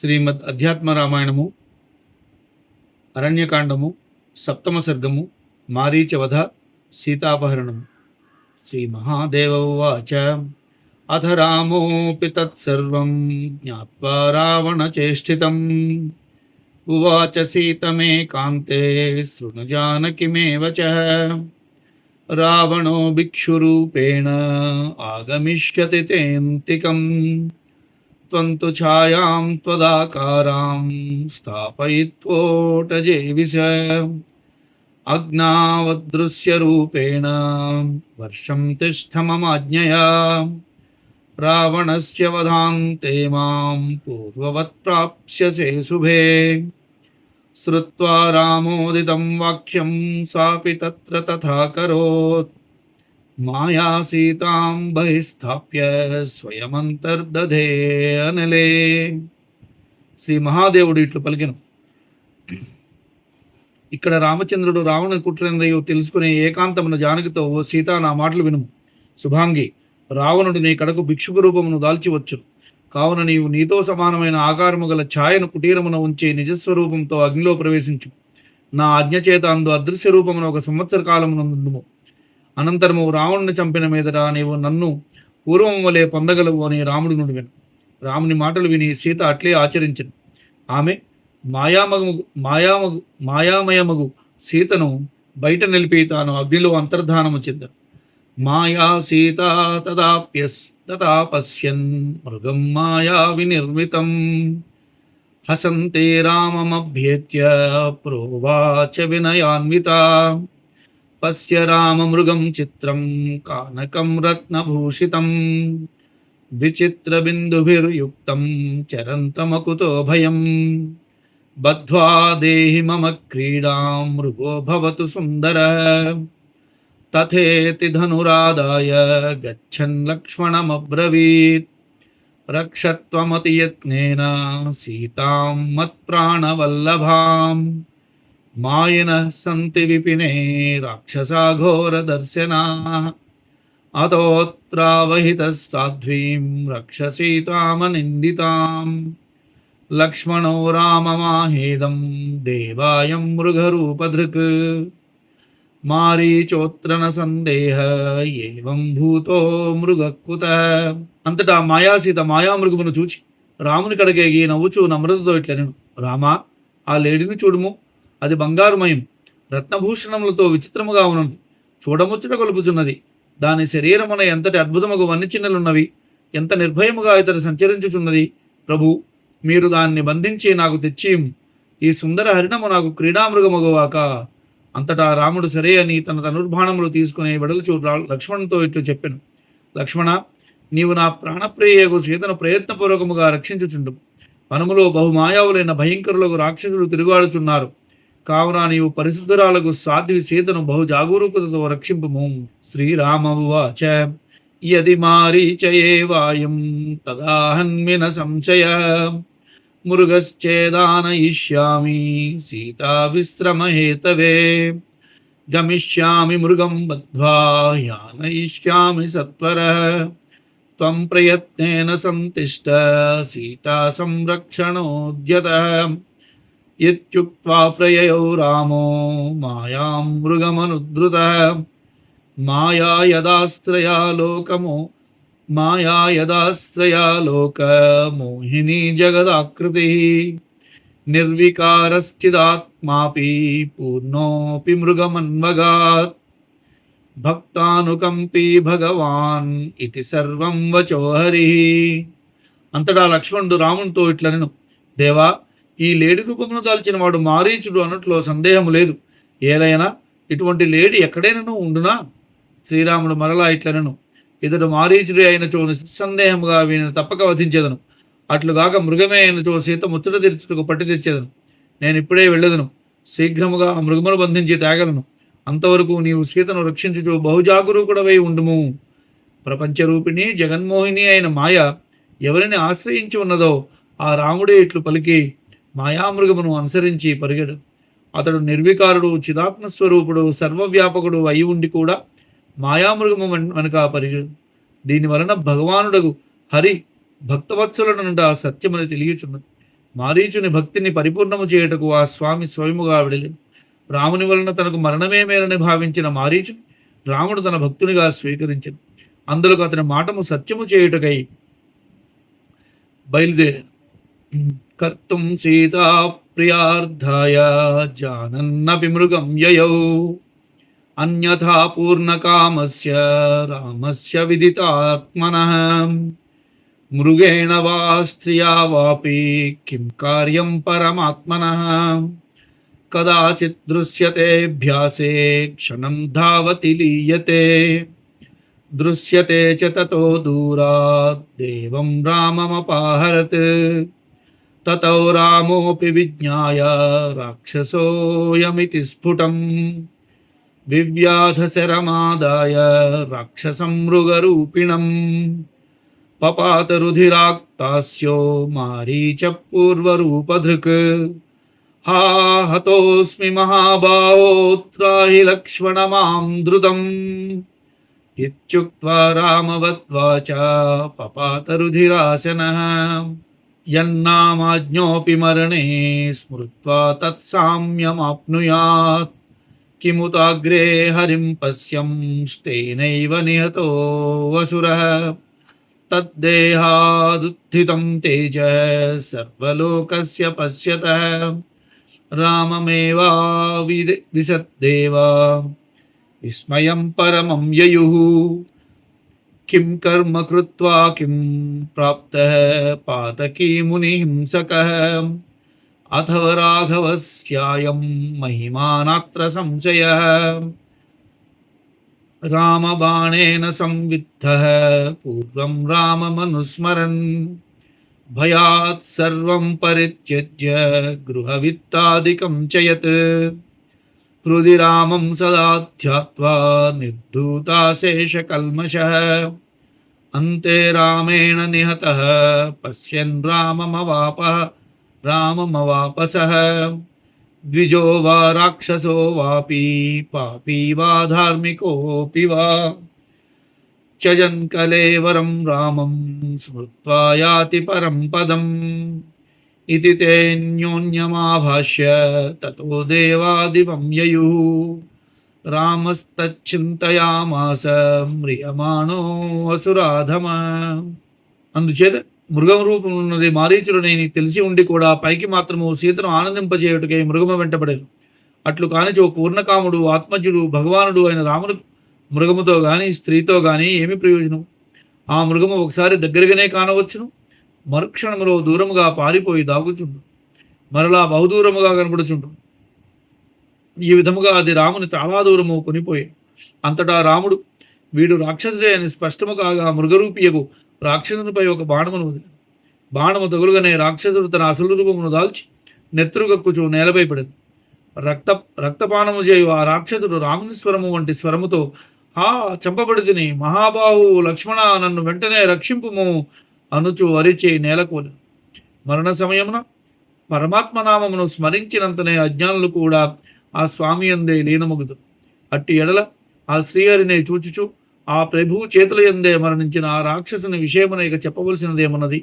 శ్రీమద్ అధ్యాత్మ రామాయణము అరణ్యకాండము సప్తమ సర్గము మారీచవధ సీతాపహరణము శ్రీ మహాదేవ ఉవాచ అథ రామోపి తత్సర్వం జ్ఞాత్వా రావణచేష్టితం ఉవాచ సీతమే కాంతే శృణు జానకిమేవ చ రావణో భిక్షురూపేణ ఆగమిష్యతి తేంతికం त्वन्तु छायां त्वदाकारां स्थापयित्वोटजेविष अग्नावदृश्यरूपेण वर्षं तिष्ठ ममाज्ञया रावणस्य वधान्ते माँ पूर्ववत् शुभे। श्रुत्वा रामोदितं वाक्यं सापि तत्र तथा करोत्। మాయా సీతాం బహిస్థాప్య స్వయమంతర్దధే అనలే. శ్రీ మహాదేవుడు ఇట్లు పలికెను. ఇక్కడ రామచంద్రుడు రావణ కుట్రేందయో తెలుసుకునే ఏకాంతమున జానకితో ఓ సీత నా మాటలు వినుము శుభాంగి రావణుడు నీ కడకు భిక్షుక రూపమును దాల్చివచ్చు కావున నీవు నీతో సమానమైన ఆకారము గల ఛాయను కుటీరమున ఉంచే నిజస్వరూపంతో అగ్నిలో ప్రవేశించు. నా ఆజ్ఞ చేత అందు అదృశ్య రూపమున ఒక సంవత్సర కాలమునందుము. అనంతరము రావణుని చంపిన మీదట నీవు నన్ను పూర్వం వలె పొందగలవు అని రాముడు నుండి విను. రాముని మాటలు విని సీత అట్లే ఆచరించింది. ఆమె మాయామగు మాయామగు మాయామయమగు సీతను బయట నిలిపి తాను అగ్నిలో అంతర్ధానము చెందాను. మాయా సీత తదాప్యస్ తదా పశ్యన్ మృగం మాయా వినిర్మితం. హసంతే రామమభ్యేత్య ప్రోవాచ వినయాన్విత. पश्य राममृगं चित्रं कानकं रत्नभूषितं, विचित्रबिन्दुभिर्युक्तं चरन्तमकुतो भयं बद्ध्वा देहि मम क्रीडां मृगो भवतु सुन्दरः। तथेति धनुरादाय गच्छन् लक्ष्मणमब्रवीत्। रक्षत्वमतियत्नेन सीतां मत्प्राणवल्लभाम्। మత్ప్రాణవల్లభాం మాయినः सन्ति विपिने राक्षसाघोरदर्शनाः अतोऽत्रावहितः साध्वीं रक्षसीतामनिन्दितां लक्ष्मणो राममाहेदं देवायं मृगरूपधृक् మారీచోత్ర న సందేహ ఏవం భూతో మృగక్కుత అంతటా మాయాసీత మాయామృగమును చూచి రాముని కడగేగి నవ్వుచూ నమ్రతతో ఇట్లనెను రామా ఆ లేడిని చూడుము అది బంగారుమయం. రత్నభూషణములతో విచిత్రముగా ఉన్నది. చూడముచ్చట కొలుపుచున్నది దాని శరీరమున ఎంతటి అద్భుతముగా వన్నిచిన్నలున్నవి. ఎంత నిర్భయముగా ఇతడు సంచరించుచున్నది. ప్రభు మీరు దాన్ని బంధించి నాకు తెచ్చి ఈ సుందర హరిణము నాకు క్రీడామృగమగువాక. అంతటా రాముడు సరే అని తన ధనుర్బాణములు తీసుకుని వెడలుచు లక్ష్మణుతో ఇట్లు చెప్పాను. లక్ష్మణ నీవు నా ప్రాణప్రియకు సీతను ప్రయత్నపూర్వకముగా రక్షించుచుండు వనములో బహుమాయావులైన భయంకరులకు రాక్షసులు తిరుగాడుచున్నారు కావున నీవు పరిశుద్ధురాలకు సాధ్వి సీతను బహు జాగరూకతతో రక్షింపము. శ్రీరామ ఉవాచ యది మారీచయేవాయం తదాహన్మిన సంశయ. మృగశ్చేదానయిష్యామి సీతా విశ్రమహేతవే. గమిష్యామి మృగం బద్ధ్వా యానయిష్యామి సత్వర. త్వం ప్రయత్నేన సంతిష్ట సీతా సంరక్షణోద్యత. ఇత్యుక్వా ప్రయయౌ రామో మాయాం మృగమనుద్ధృత మాయా యదాశ్రయా లోకము మాయా యదాశ్రయా లోక మోహిని జగదాకృతి నిర్వికారశ్చిదాత్మాపి పూర్ణోపి మృగమన్వగాత్ భక్తానుకంపి భగవాన్ ఇది సర్వం వచో హరి అంతటా లక్ష్మణుడు రామునితో ఇట్లనెను దేవా ఈ లేడి రూపమును దాల్చిన వాడు మారీచుడు అన్నట్లో సందేహం లేదు. ఏలైనా ఇటువంటి లేడి ఎక్కడైనను ఉండునా? శ్రీరాముడు మరలా ఇట్లనను. ఇతడు మారీచుడే అయిన చో నిస్సందేహముగా వీని తప్పక వధించేదను. అట్లుగాక మృగమే అయిన చో సీత ముచ్చట తీర్చుటకు పట్టి తెచ్చేదను. నేను ఇప్పుడే వెళ్ళదును. శీఘ్రముగా ఆ మృగమును బంధించి తేగలను అంతవరకు నీవు సీతను రక్షించుచు బహుజాగరూకుడవై ఉండుము. ప్రపంచరూపిణి జగన్మోహిని అయిన మాయ ఎవరిని ఆశ్రయించి ఉన్నదో ఆ రాముడే ఇట్లు పలికి మాయామృగమును అనుసరించి పరిగెడు. అతడు నిర్వికారుడు చిదాత్మస్వరూపుడు సర్వవ్యాపకుడు అయి ఉండి కూడా మాయామృగము వెనుక పరిగెడు. దీని వలన భగవానుడగు హరి భక్తవత్సలుడనుట సత్యమని తెలియచున్నది. మారీచుని భక్తిని పరిపూర్ణము చేయుటకు ఆ స్వామి స్వయముగా విడలి రాముని వలన తనకు మరణమే మేలని భావించిన మారీచుని రాముడు తన భక్తునిగా స్వీకరించను. అందులో అతని మాటము సత్యము చేయుటకై బయలుదేరాడు कर्तुं सीता सीताप्रियार्थाय जानन्नपि मृगं ययौ। अन्यथा पूर्णकामस्य रामस्य विदितात्मनः। मृगेण वा स्त्रिया वापि किं कार्यं परमात्मनः। कदाचित् दृश्यते दृश्यतेऽभ्यासे क्षणं धावति लीयते। दृश्यते च ततो दूरात्, देवं राममपाहरत्। ततो रामोऽपि विज्ञाय राक्षसोऽयमिति स्फुटम्। विव्याधशरमादाय राक्षसं मृगरूपिणम् च पूर्वृक् हा हतोऽस्मि महाबाहोऽत्राहि लक्ष्मण माँ द्रुतम्। इत्युक्त्वा रामवद्वाचा यन्नामाज्ञोऽपि मरणे स्मृत्वा तत्साम्यमाप्नुयात्। किमुताग्रे हरिं पश्यंस्तेनैव निहतो वसुरः तद्देहादुत्थितं तेजः सर्वलोकस्य पश्यतः। राममेवाविद विशद्देव विस्मयं परमं ययुः। किं कर्म कृत्वा किं प्राप्तः पातकी मुनिहिंसकः? अथव राघवस्यायं महिमानात्र संशयः। रामबाणेन संविद्धः, पूर्वं राममनुस्मरन्। भयात् सर्वं परित्यज्य गृहवित्तादिकं च यत्। हृदि रामं सदा ध्यात्वा निर्धूताशेषकल्मषः। अन्ते रामेण निहतः, पश्यन् राममवापः, राममवापसः। द्विजो वा राक्षसो वापि, पापी वा धार्मिकोऽपि वा। त्यजन् कलेवरं रामं स्मृत्वा याति परं पदम्। इति तेऽन्योन्यमाभाष्य ततो देवादिवं ययुः। రామస్తచ్చింతయామాస మ్రియమాణో అసురాధమ. అందుచేత మృగం రూపం ఉన్నది తెలిసి ఉండి కూడా పైకి మాత్రము సీతను ఆనందింపజేయుటకై మృగము వెంటబడేను. అట్లు కానిచో పూర్ణకాముడు ఆత్మజుడు భగవానుడు అయిన రాముడు మృగముతో గాని స్త్రీతో గాని ఏమి ప్రయోజనం? ఆ మృగము ఒకసారి దగ్గరగానే కానవచ్చును. మరుక్షణములో దూరముగా పారిపోయి దాగుచుండు. మరలా బహుదూరముగా కనబడుచుండు. ఈ విధముగా అది రాముని చాలా దూరము కొనిపోయి అంతటా రాముడు వీడు రాక్షసుడే అని స్పష్టము కాగా మృగరూపియకు రాక్షసునిపై ఒక బాణమును వదిలి బాణము తగులుగానే రాక్షసుడు తన అసలు రూపమును దాల్చి నెత్తురుగక్కుచు నేలపై పడింది. రక్త రక్తపానము చేయు ఆ రాక్షసుడు రాముని స్వరము వంటి స్వరముతో ఆ చంపబడి తిని మహాబాహు లక్ష్మణ నన్ను వెంటనే రక్షింపుము అనుచు అరిచే నేలకోలి మరణ సమయమున పరమాత్మ నామమును స్మరించినంతనే అజ్ఞానులు కూడా ఆ స్వామి అందే లీనమగుదు అట్టి ఎడల ఆ శ్రీహరినే చూచుచు ఆ ప్రభువు చేతుల ఎందే మరణించిన ఆ రాక్షసుని విషయమున ఇక చెప్పవలసినదేమన్నది?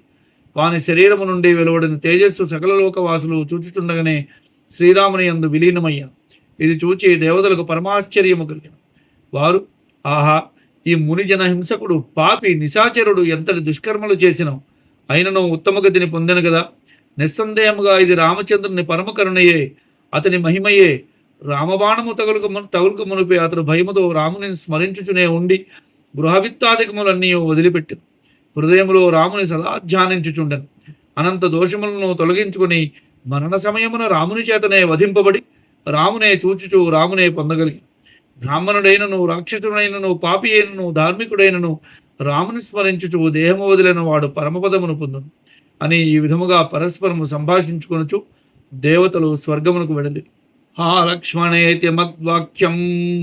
వాని శరీరము నుండి వెలువడిన తేజస్సు సకల లోకవాసులు చూచుచుండగానే శ్రీరాముని యందు విలీనమయ్యాను. ఇది చూచి దేవతలకు పరమాశ్చర్యము కలిగిన. వారు ఆహా ఈ మునిజన హింసకుడు పాపి నిశాచరుడు ఎంతటి దుష్కర్మలు చేసిన అయినను ఉత్తమ గతిని పొందెను కదా నిస్సందేహముగా ఇది రామచంద్రుని పరమకరుణయే అతని మహిమయే రామబాణము తగులుకు మును- తగులుకు మునిపి అతడు భయముతో రాముని స్మరించుచునే ఉండి గృహవిత్తాధికములన్నీ వదిలిపెట్టాను. హృదయములో రాముని సదా ధ్యానించుచుండెను. అనంత దోషములను తొలగించుకుని మరణ సమయమున రాముని చేతనే వధింపబడి రామునే చూచుచూ రామునే పొందగలిగి బ్రాహ్మణుడైనను రాక్షసుడైనను పాపి అయినను ధార్మికుడైనను రాముని స్మరించుచు దేహము వదిలిన వాడు పరమపదమును పొందును. అని ఈ విధముగా పరస్పరము సంభాషించుకొనుచు దేవతలు స్వర్గమునకు వెళ్ళలేదు హా లక్ష్మణేతి మద్వాక్యం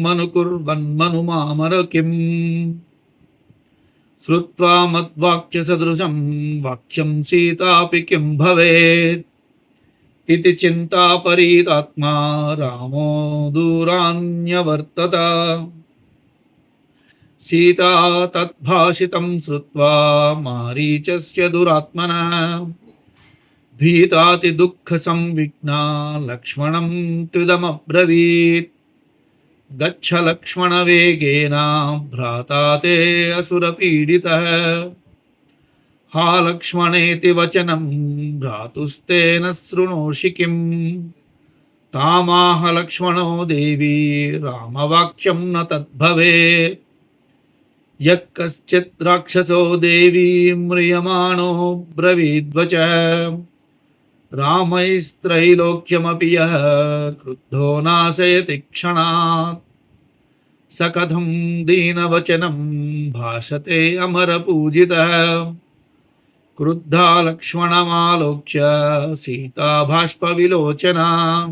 మనుకుర్వన్మను మామర కిం శ్రుత్వా మద్వాక్య సదృశం వాక్యం సీతాపి కిం భవేత్ ఇది చింతాపరీతాత్మా రామో దూరాన్యవర్తత సీతా తద్భాషితం శ్రుత్వా మారీచస్య దురాత్మన భీతాతి దుఃఖ సంవిఘ్నా లక్ష్మణం త్రిదమబ్రవీత్ గచ్చ లక్ష్మణ వేగేన భ్రాతా తే అసురపీడిత హా లక్ష్మణేతి వచనం భ్రాతుస్తేన శృణోషి కిం తామాహ లక్ష్మణో దేవీ రామవాక్యం న తద్భవేత్ रामैस्त्रैलोक्यमपि यः क्रुद्धो नाशयति क्षणात्। स कथं दीनवचनं भाषते अमरपूजितः। क्रुद्धा लक्ष्मणमालोक्य सीता बाष्पविलोचना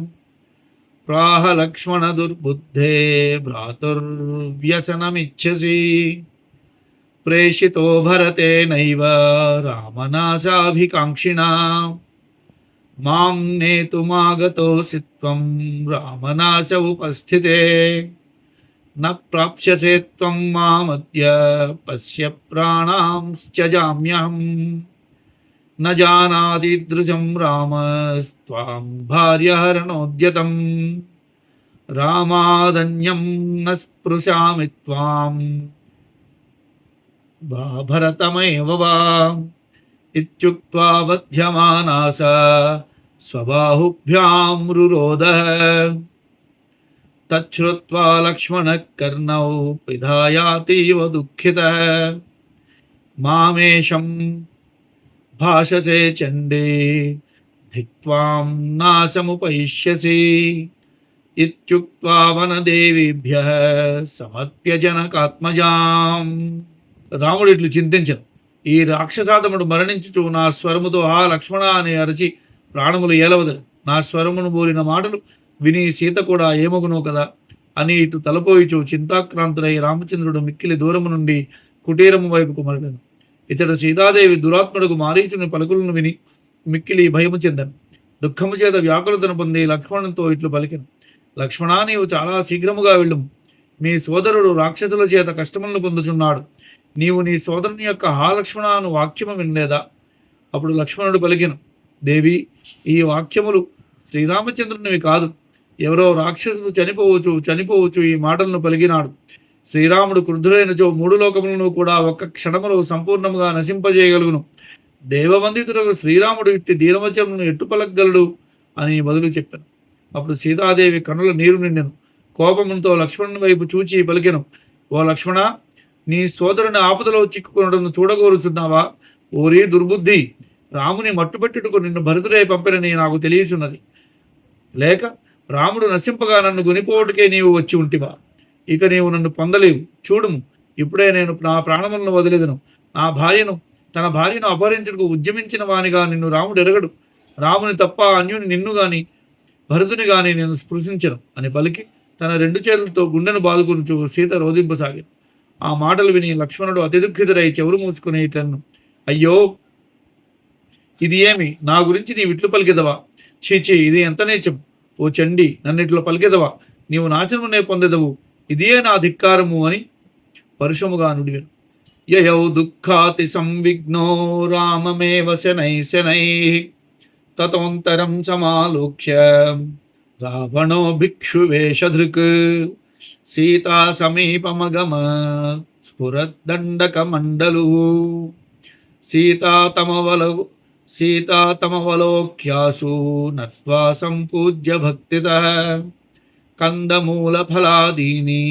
प्राह लक्ष्मणदुर्बुद्धे भ्रातुर्व्यसनमिच्छसि। प्रेषितो भरतेनैव रामनाशाभिकाङ्क्षिणा। माँ नेतुमागतोऽसि त्वं रामनाश उपस्थिते। न प्राप्स्यसे त्वं मामद्य पश्य प्राणांश्च जाम्यहम्। न जानातीदृशं रामस्त्वां भार्यहरणोद्यतम्। रामादन्यं न स्पृशामि त्वां वा भरतमेव वा इत्युक्त्वा वध्यमाना सा स्वबाहुभ्यां रुरोदः तच्छ्रुत्वा लक्ष्मणः कर्णौ पिधायातीव दुःखितः मामेशं భాషసే చండే ధిక్వాం నాశముపయిష్యసి ఇత్యుక్త్వా వనదేవీభ్య సమర్ప్య జనకాత్మజాం రాముడు ఇట్లు చింతించను ఈ రాక్షసాదముడు మరణించుచు నా స్వరముతో ఆ లక్ష్మణ అని అరచి ప్రాణములు ఏలవదరు నా స్వరమును బోలిన మాటలు విని సీత కూడా ఏమగునో కదా అని ఇటు తలపోయిచు చింతాక్రాంతుడై రామచంద్రుడు మిక్కిలి దూరము నుండి కుటీరము వైపుకు మరలను. ఇతడు సీతాదేవి దురాత్ముడుకు మారీచుని పలుకులను విని మిక్కిలి భయము చెందను. దుఃఖము చేత వ్యాకులతను పొంది లక్ష్మణునితో ఇట్లు పలికెను. లక్ష్మణా నీవు చాలా శీఘ్రముగా వెళ్ళుము. మీ సోదరుడు రాక్షసుల చేత కష్టములను పొందుచున్నాడు. నీవు నీ సోదరుని యొక్క హాలక్ష్మణాను వాక్యము వినలేదా? అప్పుడు లక్ష్మణుడు పలికిను దేవి ఈ వాక్యములు శ్రీరామచంద్రునివి కాదు. ఎవరో రాక్షసులు చనిపోవచ్చు చనిపోవచ్చు ఈ మాటలను పలికినాడు. శ్రీరాముడు క్రుద్ధుడైనచో మూడు లోకములను కూడా ఒక్క క్షణములో సంపూర్ణముగా నశింపజేయగలుగును. దేవవందితులకు శ్రీరాముడు ఇట్టి దీనవచములను ఎట్టు పలకగలడు అని బదులు చెప్పాను. అప్పుడు సీతాదేవి కనుల నీరు నిండెను. కోపముతో లక్ష్మణుని వైపు చూచి పలికెను ఓ లక్ష్మణ నీ సోదరుని ఆపదలో చిక్కుకునడం చూడగోరుచున్నావా? ఓరి దుర్బుద్ధి రాముని మట్టుపెట్టుటకు నిన్ను భరతుడే పంపినని నాకు తెలియచున్నది. లేక రాముడు నశింపగా నన్ను గునిపోవటకే నీవు వచ్చి ఉంటివా? ఇక నీవు నన్ను పొందలేవు. చూడుము ఇప్పుడే నేను నా ప్రాణములను వదిలేదను. నా భార్యను తన భార్యను అపహరించుటకు ఉద్యమించిన వానిగా నిన్ను రాముడు ఎరగడు. రాముని తప్ప అన్యుని నిన్ను గాని భరతుని గాని నేను స్పృశించను అని పలికి తన రెండు చేతులతో గుండెను బాదుకుని సీత రోధింపసాగింది. ఆ మాటలు విని లక్ష్మణుడు అతి దుఃఖితుడై చెవులు మూసుకునేటన్ను అయ్యో ఇది ఏమి? నా గురించి నీ విట్లు పలికెదవా? చీచి ఇది ఎంత నీచం? ఓ చండి నన్నిట్లో పలికిదవా పలికెదవా? నీవు నాశనమునే పొందెదవు. ఇదే నా ధిక్కారము అని పరుషముగా నుడివెను యయౌ దుఃఖాతి సంవిఘ్నో రామమేవ శనై శనై తతోంతరం సమాలోక్య రావణో భిక్షు వేషధృక్ సీతా సమీపమగమ స్ఫురద్దండకమండలు సీతాతమవల సీతాతమవలోక్యాసు నత్వా సంపూజ్య భక్తితః కందమూలఫలాదీని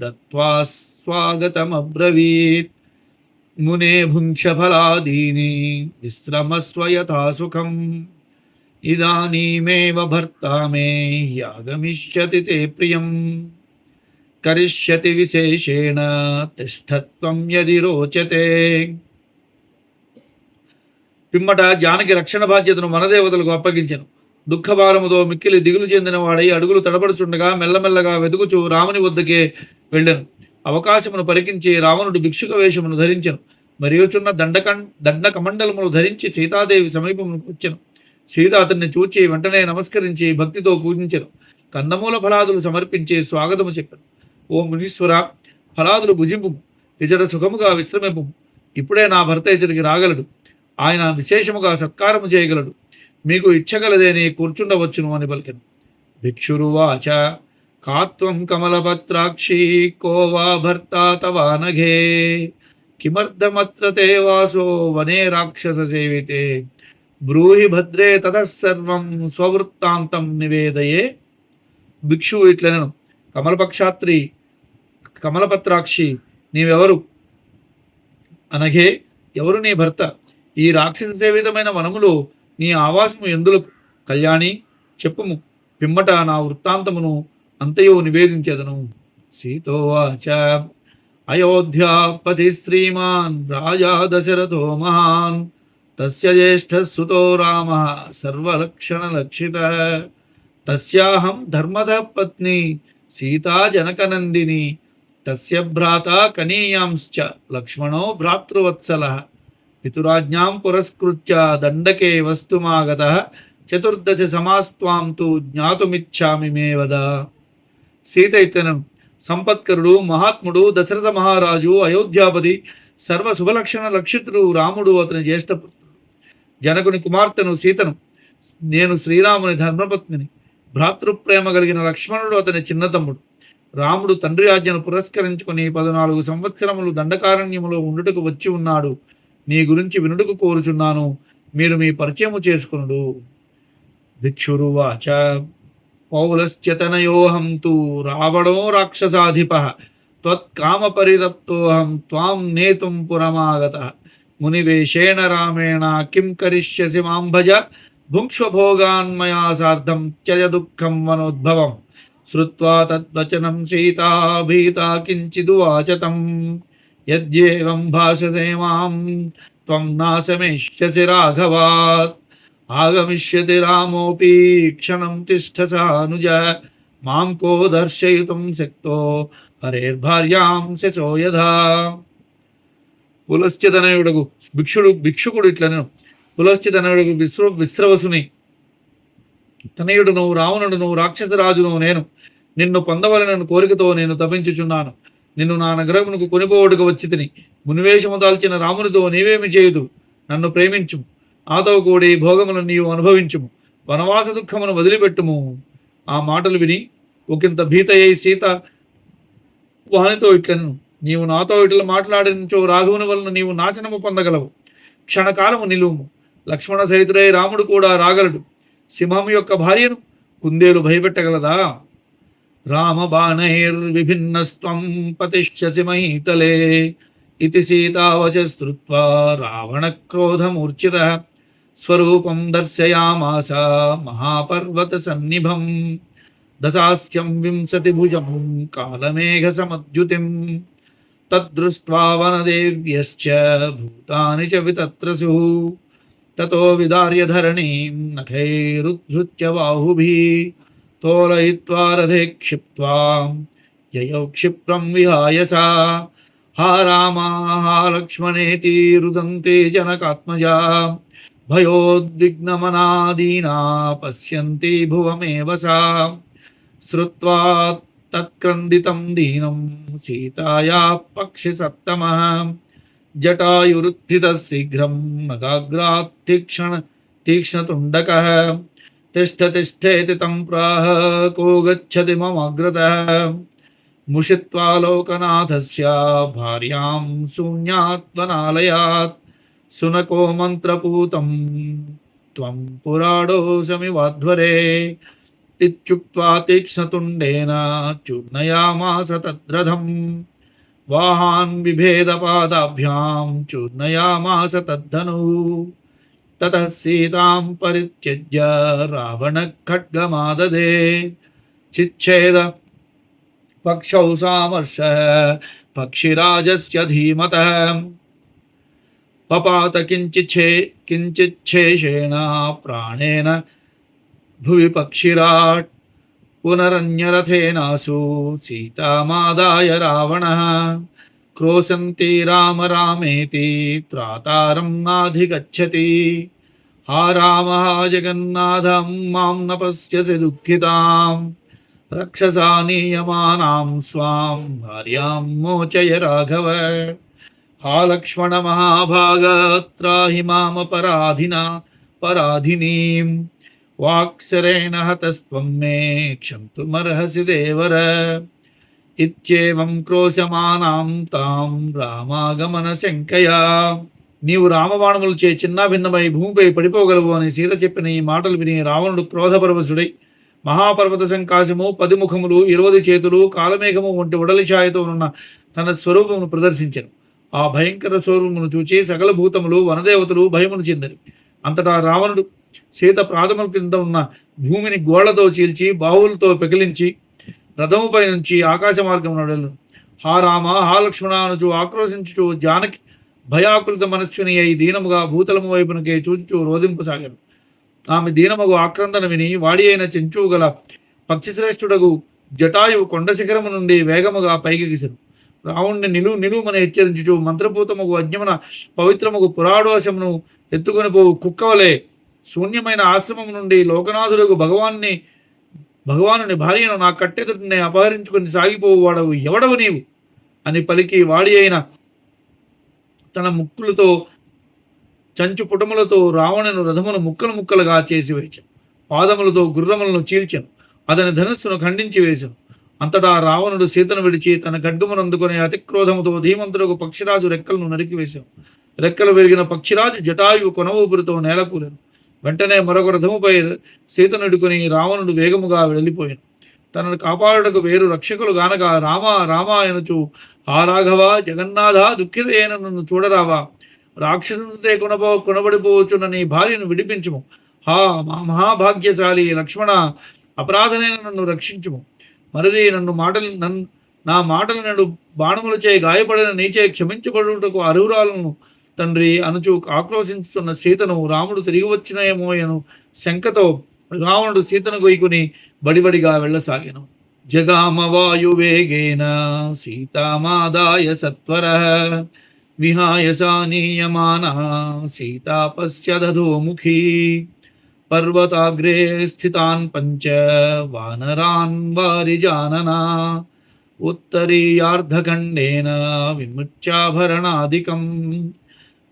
దత్వా స్వాగతమబ్రవీత్ మునే భుంక్షఫలాదీని విశ్రమస్వ యథా సుఖం ఇదానీమేవ భర్తా మే యాగమిష్యతి తే ప్రియం కరిష్యతి విశేషేణ తిష్టత్వం యది రోచతే. పిమ్మట జానకి రక్షణ బాధ్యతను వనదేవతలకు అప్పగించను. దుఃఖభారముతో మిక్కిలి దిగులు చెందిన వాడై అడుగులు తడబడుచుండగా మెల్లమెల్లగా వెతుకుచు రాముని వద్దకే వెళ్ళాను. అవకాశమును పరికించి రావణుడు భిక్షుక వేషమును ధరించెను. మరియుచున్న దండకం దండ కమండలమును ధరించి సీతాదేవి సమీపమునకు వచ్చాను. సీత అతన్ని చూచి వెంటనే నమస్కరించి భక్తితో పూజించను. కందమూల ఫలాదులు సమర్పించి స్వాగతము చెప్పాను. ఓ మునీశ్వర ఫలాదులు భుజింపు ఇతడు సుఖముగా విశ్రమింపు. ఇప్పుడే నా భర్త ఇతడికి రాగలడు. ఆయన విశేషముగా సత్కారము చేయగలడు. మీకు ఇచ్చగలదేని కూర్చుండవచ్చును అని పలికను. భిక్షురువాచ కాత్వం కమలపత్రాక్షి కో వా భర్త తవానఘే కిమర్థమత్ర తే వాసో వనే రాక్షస సేవితే. బ్రూహి భద్రే తతః స్వవృత్తాంతం నివేదయే. భిక్షువు ఇట్లనను. కమలపక్షాత్రి కమలపత్రాక్షి నీవెవరు? అనఘే ఎవరు నీ భర్త? ఈ రాక్షస సేవితమైన వనములో నీ ఆవాసము ఎందులకు? కళ్యాణి చెప్పుము. పిమ్మట నా వృత్తాంతమును అంతయో నివేదించేదను. సీతోవాచ. అయోధ్యాపతి శ్రీమాన్ రాజా దశరథో మహాన్. తస్య జ్యేష్ఠ సుతో రామ సర్వలక్షణలక్షిత తస్యాహం ధర్మద పత్ని సీతా జనకనందిని తస్య భ్రాత కనీయాంశ్చ లక్ష్మణో భ్రాతృవత్సల పితురాజ్ఞాం పురస్కృత్య దండకే వస్తుమాగత చతుర్దశ సమాస్త్వాం తు జ్ఞాతుమిచ్చామి మే వద. సీత ఇతను సంపత్కరుడు మహాత్ముడు దశరథ మహారాజు అయోధ్యాపతి సర్వ శుభలక్షణ లక్షితుడు రాముడు అతని జ్యేష్ఠ జనకుని కుమార్తెను సీతను నేను శ్రీరాముని ధర్మపత్నిని. భ్రాతృప్రేమ కలిగిన లక్ష్మణుడు అతని చిన్నతమ్ముడు రాముడు తండ్రి ఆజ్ఞను పురస్కరించుకుని పద్నాలుగు సంవత్సరములు దండకారణ్యములో ఉండుటకు వచ్చి ఉన్నాడు. నీ గురించి వినుటకు కోరుచున్నాను. మీరు మీ పరిచయము చేసుకునుడు. భిక్షురువాచ. పౌలశ్చతనయోహం తు. రావణో రాక్షసాధిప. త్వత్కామపరితప్తోహం త్వాం నేతుం పురమాగత. మునివేషేణ రామేణ. కిం కరిష్యసి మాంభజ భజ భుంక్ష్వభోగాన్మయా సార్ధం త్యజ దుఃఖం వనోద్భవం. శ్రుత్వా తద్వచనం సీతా భీతా కించిదువాచ యద్యేవం భాషసే మాం త్వం నాశమిష్యసి రాఘవాత్. ఆగమిష్యతి రామోపి క్షణం తిష్ట సానుజ మాం కో దర్శయితుం శక్తో హరేర్భార్యాం శశోయధ యథా. పులశ్చితనయుడగు భిక్షుడు భిక్షుకుడు ఇట్లను పులశ్చితనయుడగు విశ్వ విశ్రవసుని. తనయుడును రావణుడును రాక్షసరాజును నేను నిన్ను పొందవలనని కోరికతో నేను తపించుచున్నాను. నిన్ను నా నగరమునకు కొనిపోవడుకు వచ్చి తిని మునివేషము దాల్చిన రామునితో నీవేమి చేయదు? నన్ను ప్రేమించుము ఆతో కూడి భోగములను నీవు అనుభవించుము. వనవాస దుఃఖమును వదిలిపెట్టుము. ఆ మాటలు విని ఒకంత భీతయ్యి సీత వానితో ఇట్లను నీవు నాతో ఇట్లా మాట్లాడించో రాఘవుని వలన నీవు నాశనము పొందగలవు. క్షణకాలము నిలువుము. లక్ష్మణ సహితుడై రాముడు కూడా రాగలడు. సింహం యొక్క భార్యను కుందేలు భయపెట్టగలదా? రామ బాణైర్ రామబాణైర్విభిన్నస్త్వం పతిష్యసి మహితలే. ఇది సీతావచస్తృత్వా రావణ క్రోధమూర్ఛిత స్వరూపం దర్శయామాస మహాపర్వత సన్నిభం. దశాస్యం వింశతిభుజం కాలమేఘసమద్యుతిం తద్దృష్ట్వా వనదేవ్యశ్చ భూతాని చ వితత్రసు. ततो विदार्यधरणीं नखैरुद्धृत्य बाहुभिः तोलयित्वा रथे क्षिप्त्वा। ययौ क्षिप्रं विहाय सा। हा रामा, हा लक्ष्मणेति रुदन्ते जनकात्मजा। भयोद्विग्नमनादीना पश्यन्ति भुवमेव सा। श्रुत्वा तत्क्रन्दितं दीनं सीताया पक्षिसत्तमः। जटायुरुत्थितः शीघ्रं नगाग्रात् तीक्षण तीक्ष्णतुण्डकः। तिष्ठ तिष्ठेति तं प्राह, को गच्छति ममाग्रतः मुषित्वा लोकनाथस्य भार्यां शून्यात्मनालयात्। सुनको मन्त्रपूतं, त्वं पुराडोऽसमिवाध्वरे इत्युक्त्वा तीक्ष्णतुण्डेन चूर्णयामास तद्रथम्। वाहान् बिभेदपादाभ्यां चूर्णयामास तद्धनुः। ततः सीतां परित्यज्य रावणखड्गमादधे चिच्छेद पक्षौ सामर्षः पक्षिराजस्य धीमतः। पपात किञ्चिच्छे किञ्चिच्छेषेण प्राणेन भुवि पक्षिराट् భువి పక్షిరాట్ పునరన్యరథేనాసు సీతామాదాయ రావణ క్రోశంతి రామ రామేతి త్రాతారం నాధిగచ్చతి హా రామ జగన్నాథం మాం న పశ్యసి దుఃఖితాం రక్షసా నీయమానాం స్వాం భార్యాం మోచయ రాఘవ హా లక్ష్మణ వాక్సరేణ హతస్త్వం మే క్షంతుమర్హసి దేవర. ఇత్యేవం క్రోశమానాం తాం రామాగమన శంకయా నీవు రామబాణములు చే చిన్న భిన్నమై భూమిపై పడిపోగలవు అని సీత చెప్పిన ఈ మాటలు విని రావణుడు క్రోధపరవశుడై మహాపర్వత సంకాశము పదిముఖములు ఇరవది చేతులు కాలమేఘము వంటి ఉడలి ఛాయతో ఉన్న తన స్వరూపమును ప్రదర్శించను. ఆ భయంకర స్వరూపమును చూచి సకల భూతములు వనదేవతలు భయమును చెందరు. అంతటా రావణుడు సీత ప్రాథముల కింద ఉన్న భూమిని గోళ్ళతో చీల్చి బాహువులతో పెకిలించి రథముపై నుంచి ఆకాశ మార్గం నడలు. హా రామ హా లక్ష్మణ అనుచు ఆక్రోశించుచు జానకి భయాకులిత మనస్విని అయి దీనముగా భూతలము వైపునకే చూచుచు రోధింపసాగాను ఆమె దీనముగు ఆక్రందన విని వాడి అయిన చెంచువు గల పక్షిశ్రేష్ఠుడగు జటాయువు కొండ శిఖరము నుండి వేగముగా పైకి గిసరు రావణ్ణి నిలువు నిలువుమని హెచ్చరించుచు మంత్రభూతముగు అజ్ఞమున పవిత్రముగు పురాడోషమును ఎత్తుకొని పోవు కుక్కవలే శూన్యమైన ఆశ్రమం నుండి లోకనాథుడు భగవాన్ని భగవానుని భార్యను నా కట్టెదుటిని అపహరించుకుని సాగిపోవు వాడవు ఎవడవు నీవు? అని పలికి వాడి అయిన తన ముక్కులతో చంచు పుటములతో రావణను రథమును ముక్కలు ముక్కలుగా చేసి వేచాను. పాదములతో గుర్రములను చీల్చాను. అతని ధనస్సును ఖండించి వేశాను అంతటా రావణుడు సీతను విడిచి తన ఖడ్గమును అందుకునే అతిక్రోధముతో ధీమంతుడు పక్షిరాజు రెక్కలను నరికివేశాను రెక్కలు విరిగిన పక్షిరాజు జటాయువు కొన ఊపిరితో నేలకూలాను. వెంటనే మరొక రథముపై సీతనుడుకుని రావణుడు వేగముగా వెళ్ళిపోయాను తనను కాపాడుటకు వేరు రక్షకులు గానగా రామ రామ ఎనుచు ఆ రాఘవ జగన్నాథ దుఃఖితైన నన్ను చూడరావా. రాక్షసుతే కొనబో కొనబడిపోవచ్చున నీ భార్యను విడిపించుము. హా మా మహాభాగ్యశాలి లక్ష్మణ అపరాధనైన నన్ను రక్షించుము. మరిది నన్ను మాటలు నన్ను నా మాటలు నన్ను బాణములచే గాయపడిన నీచే క్షమించబడుటకు అర్హురాలను తండ్రి అనుచు ఆక్రోశించుతున్న సీతను రాముడు తిరిగి వచ్చినయేమోయను శంకతో రావణుడు సీతను గొయ్యుకుని బడిబడిగా వెళ్ళసాగాను. జగామవాయువేగేన సీతామాదాయ సత్వర విహాయ సానీయమాన సీతా పశ్చదధోముఖీ పర్వతాగ్రే స్థితాన్ పంచ వానరాన్ వారిజాననా ఉత్తరీయార్ధఖండేన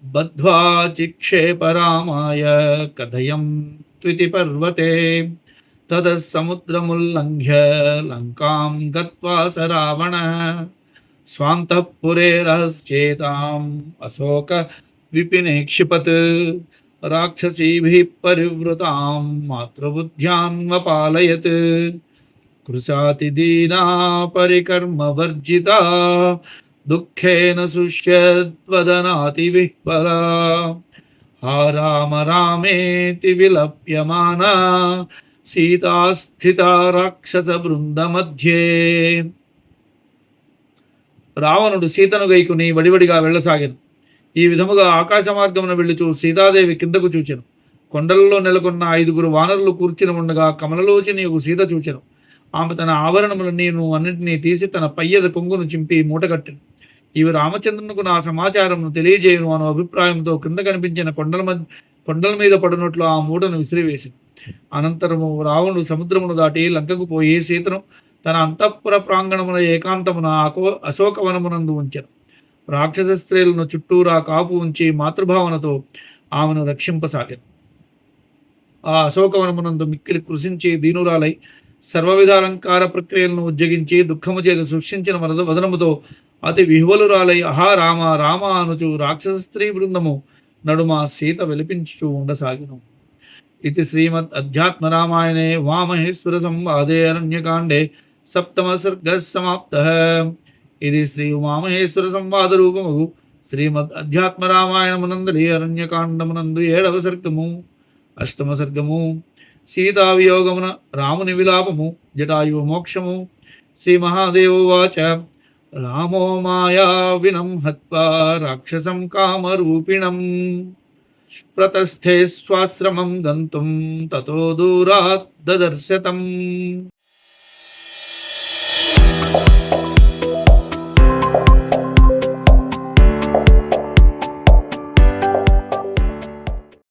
बद्ध्वा चिक्षेप रामाय कथयं त्विति पर्वते ततः समुद्रमुल्लङ्घ्य लङ्कां गत्वा स रावणः स्वान्तः पुरे रहस्येताम् अशोकविपिने क्षिपत्। राक्षसीभिः परिवृतां मातृबुद्ध्यान्वपालयत् कृशातिदीना परिकर्मवर्जिता। दुःखेन शुष्यद्वदनातिविह्वला हा राम रामेति विलप्यमाना సీతాస్థిత రాక్షస బృంద మధ్యే రావణుడు సీతను గైకుని వడివడిగా వెళ్ళసాగాను ఈ విధముగా ఆకాశ మార్గమున వెళ్ళుచు సీతాదేవి కిందకు చూచెను కొండలలో నెలకొన్న ఐదుగురు వానరులు కూర్చుని ఉండగా కమలలోచని ఒక సీత చూచెను ఆమె తన ఆభరణములన్నీ అన్నింటినీ తీసి తన పయ్యద కొంగును చింపి మూటగట్టెను ఇవి రామచంద్రునికి నా సమాచారమును తెలియజేయను అను అభిప్రాయంతో క్రింద కనిపించిన కొండల మధ్య కొండల మీద పడినట్లు ఆ మూటను విసిరివేసింది అనంతరము రావణుడు సముద్రమును దాటి లంకకు పోయి సీతను తన అంతఃపుర ప్రాంగణమున ఏకాంతమున అకో అశోకవనమునందు ఉంచెను. రాక్షస స్త్రీలను చుట్టూరా కాపు ఉంచి మాతృభావనతో ఆమెను రక్షింపసాగాను. ఆ అశోకవనమునందు మిక్కిలి కృషించి దీనురాలై సర్వవిధాలంకార ప్రక్రియలను ఉజ్జగించి దుఃఖము చేత సృష్టించిన వదనముతో అతి విహ్వలురాలై అహా రామ రామ అనుచు రాక్షస స్త్రీ బృందము నడుమ సీత వెలిపించుచు ఉండసాగిను. ఇది శ్రీమద్ అధ్యాత్మ రామాయణే వామహేశ్వర సంవాదే అరణ్యకాండే సప్తమ సర్గ సమాప్త. ఇది శ్రీ ఉమామహేశ్వర సంవాద రూపము శ్రీమద్ అధ్యాత్మ రామాయణమునందలి అరణ్యకాండమునందు ఏడవ సర్గము అష్టమ సర్గము సీతావియోగమున రాముని విలాపము జటాయు మోక్షము శ్రీ మహాదేవోవాచ. रामो मायाविनं हत्वा राक्षसं कामरूपिणं प्रतस्थे स्वाश्रमं गन्तुं ततो दूरात् ददर्शतम्।